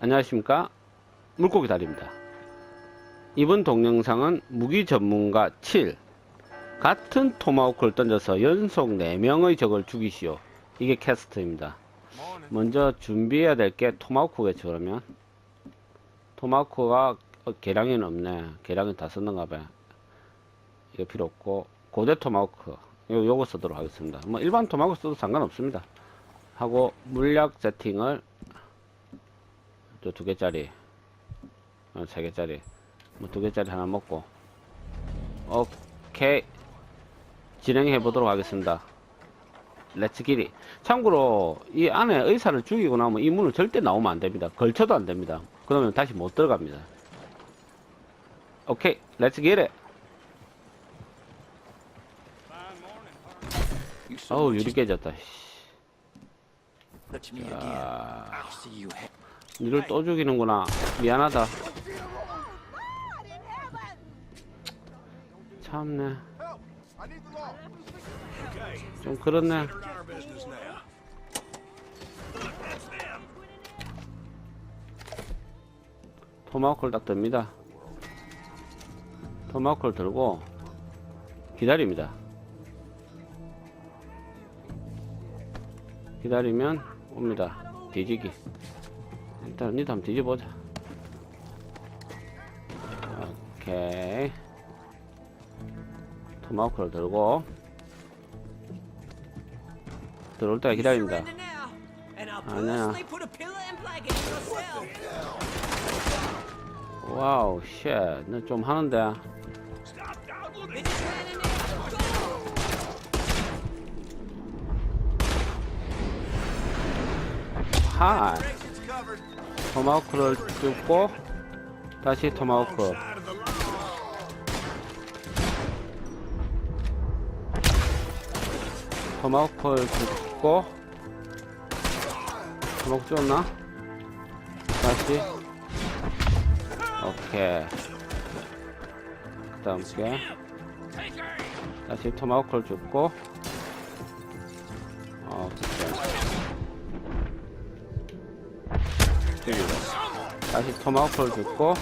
안녕하십니까? 물고기 다리입니다. 이번 동영상은 무기 전문가 7 같은 토마호크를 던져서 연속 4명의 적을 죽이시오. 이게 캐스트입니다. 먼저 준비해야 될 게 토마호크겠죠 그러면? 토마호크가 어, 계량에는 없네. 계량은 다 썼는가 봐요. 이거 필요 없고 고대 토마호크. 요, 요거 쓰도록 하겠습니다. 뭐 일반 토마호크 써도 상관없습니다. 하고 물약 세팅을 또두 개짜리 어, 세 개짜리 뭐 두 개짜리 하나 먹고. 오케이. 진행해 보도록 하겠습니다. 렛츠 기리 참고로 이 안에 의사를 죽이고 나면 이 문은 절대 나오면 안 됩니다. 걸쳐도 안 됩니다. 그러면 다시 못 들어갑니다. 오케이. 렛츠 기리 어우 유리 깨졌다. 씨. 니를 또 죽이는구나. 미안하다. 참네. 좀 그렇네. 토마호크를 딱 듭니다. 토마호크를 들고 기다립니다. 기다리면 옵니다. 뒤지기 일단 니도 한번 뒤져보자 오케이 토마호크를 들고 들어올 때가 기다립니다 cell. 와우 쉣너좀 하는데! 하이 토마호크를 뚫고 다시 토마호크 토마호크를 뚫고 토마호크 뚫었나? 다시. 오케이. 그 다음 게 다시 토마호크를 줍고. 오케이 죽이고. 다시 토마호크를 줍고.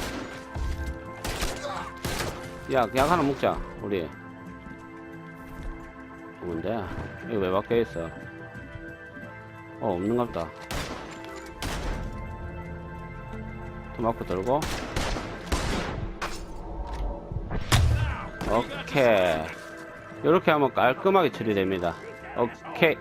약, 약 하나 먹자 우리. 뭔데? 이거 왜 박혀있어? 어 없는갑다. 토마호크 들고. 오케이. 이렇게 하면 깔끔하게 처리됩니다. 오케이